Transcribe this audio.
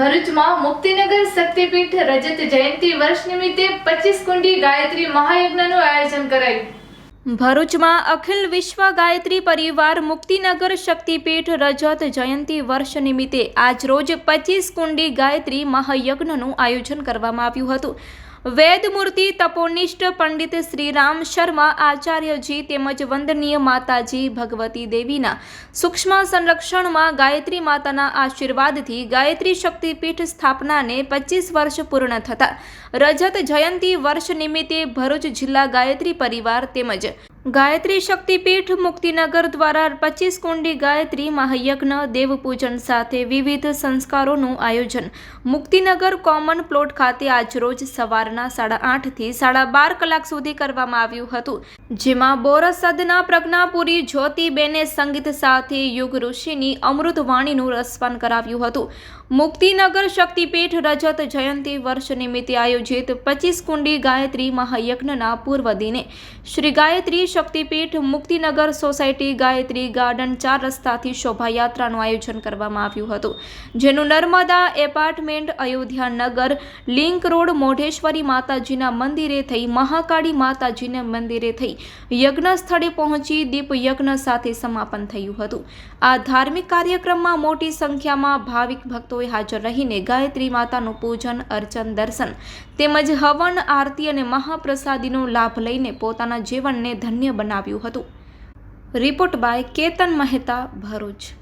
ભરૂચમાં મુક્તિનગર શક્તિપીઠ રજત જયંતિ વર્ષ નિમિત્તે પચીસ કુંડી ગાયત્રી મહાયજ્ઞનું આયોજન કરાયું. ભરૂચમાં અખિલ વિશ્વ ગાયત્રી પરિવાર મુક્તિનગર શક્તિપીઠ રજત જયંતિ વર્ષ નિમિત્તે આજરોજ પચીસ કુંડી ગાયત્રી મહાયજ્ઞનું આયોજન કરવામાં આવ્યું હતું. વેદમૂર્તિ તપોનિષ્ઠ પંડિત શ્રીરામ શર્મા આચાર્યજી તેમજ વંદનીય માતાજી ભગવતી દેવીના સૂક્ષ્મ સંરક્ષણમાં ગાયત્રી માતાના આશીર્વાદથી ગાયત્રી શક્તિપીઠ સ્થાપનાને પચીસ વર્ષ પૂર્ણ થતા. રજત જયંતિ વર્ષ નિમિત્તે ભરૂચ જિલ્લા ગાયત્રી પરિવાર તેમજ ગાયત્રી શક્તિપીઠ મુક્તિનગર દ્વારા પચીસ કુંડી ગાયત્રી મહાયજ્ઞ, દેવપૂજન સાથે વિવિધ સંસ્કારોનું આયોજન. મુક્તિનગર કોમન પ્લોટ ખાતે આજરોજ સવારના સાડા આઠથી સાડા બાર કલાક સુધી કરવામાં આવ્યું હતું, જેમાં બોરસદના પ્રજ્ઞાપુરી જ્યોતિબેને સંગીત સાથે યુગ ઋષિની અમૃતવાણીનું રસપાન કરાવ્યું હતું. મુક્તિનગર શક્તિપીઠ રજત જયંતિ વર્ષ નિમિત્તે આયોજિત પચીસ કુંડી ગાયત્રી મહાયજ્ઞના પૂર્વ દિને. શ્રી ગાયત્રી શક્તિપીઠ મુક્તિનગર સોસાયટી ગાયત્રી ગાર્ડન ચાર રસ્તાથી શોભાયાત્રાનું આયોજન કરવામાં આવ્યું હતું, જેનું નર્મદા એપાર્ટમેન્ટ અયોધ્યા નગર, લિંક રોડ, મોઢેશ્વરી માતાજીના મંદિરે થઈ, મહાકાળી માતાજીના મંદિરે થઈ યજ્ઞ સ્થળે પહોંચી દીપ યજ્ઞ સાથે સમાપન થયું હતું. આ ધાર્મિક કાર્યક્રમમાં મોટી સંખ્યામાં ભાવિક ભક્તોએ હાજર રહીને ગાયત્રી માતાનું પૂજન, અર્ચન, દર્શન તેમજ હવન આરતી અને મહાપ્રસાદીનો લાભ લઈને પોતાના જીવનને ધન્ય બનાવ્યું હતું. Report by Ketan Mehta Bharuch.